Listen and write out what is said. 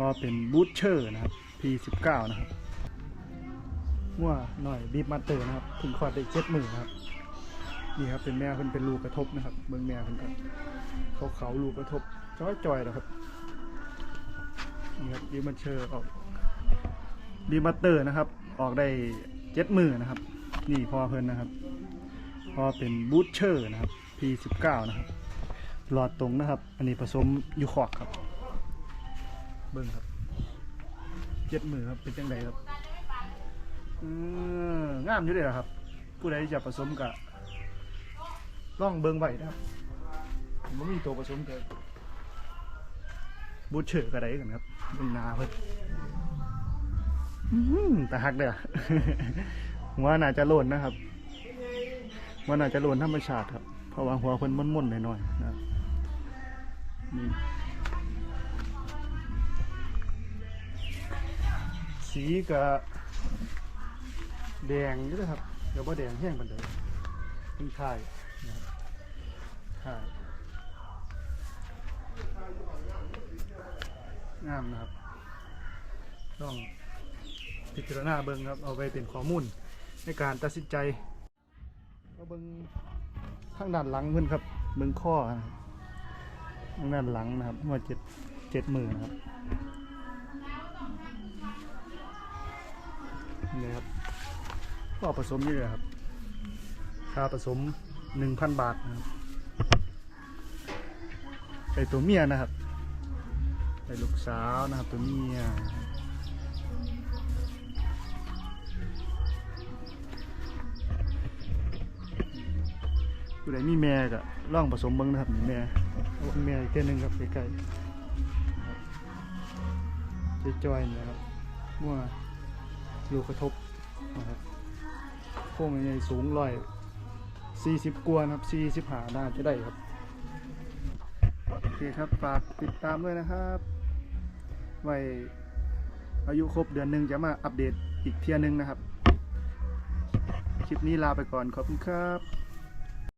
พอเป็นบูทเชอร์นะครับ P19 นะครับว่าหน่อยบีบมาเตอร์นะครับถึงคลอดได้เจ็ดหมื่นครับนี่ครับเป็นแม่เพิ่นเป็นลูกกระทบนะครับ เบิ่งแม่เพิ่นครับเขาเขาลูกกระทบจ้อยจอยๆนะครับนี่ครับบีบมาเชอร์ออกบีบมาเตอร์นะครับ ออกได้เจ็ดหมื่นนะครับ นี่พอเพิ่นนะครับพอเป็นบูทเชอร์นะครับ P19 นะครับหลอดตรงนะครับ อันนี้ผสมยูคอกครับ เบิ้งครับเจ็ดมือครับเป็นจังไดครับอืองามอยู่เลยครับ ผู้ใดจะผสมกับล่องเบิ้งไว้นะครับมันมีตัวผสมกับบูเชอร์กระไดกันครับเบิ้งนาเพิ่นอื้อหือแต่ฮักเด้อหัวน่าจะโลนนะครับหัวน่าจะโลนธรรมชาติครับเพราะว่าหัวเพิ่นม่นๆหน่อยๆนะนี่ สีกับแดงอยู่เลยครับเดี๋ยวว่าแดงแห้งปันเดิมเป็นข่ายนะครับข่ายงามนะครับ ต้องพิจารณาเบิ้งครับ เอาไปเป็นข้อมูลในการตัดสินใจก็เบิ้งทางด้านหลังเพื่อนครับ เบิ้งข้อนะครับทางด้านหลังนะครับว่าเจ็ดเจ็ดหมื่นนะครับ นี่ครับก็ผสมนี่เลยครับค่าผสมหนึ่งพันบาทนะครับไอตัวเมียนะครับไอลูกสาวนะครับตัวเมียผู้ใดมีแม่ก็ล่องผสมเบิ้งนะครับนี่แม่เอาแม่อีกเท่านึงครับใกล้ๆจอยนะครับมั่ว ลูกกระทบนะครับโค้งใหญ่สูงร้อยสี่สิบกว่านครับสี่สิบหาน่าจะได้ครับโอเคครับฝากติดตามด้วยนะครับไว้อายุครบเดือนหนึ่งจะมาอัปเดตอีกเที่ยหนึงนะครับ คลิปนี้ลาไปก่อนขอบคุณครับ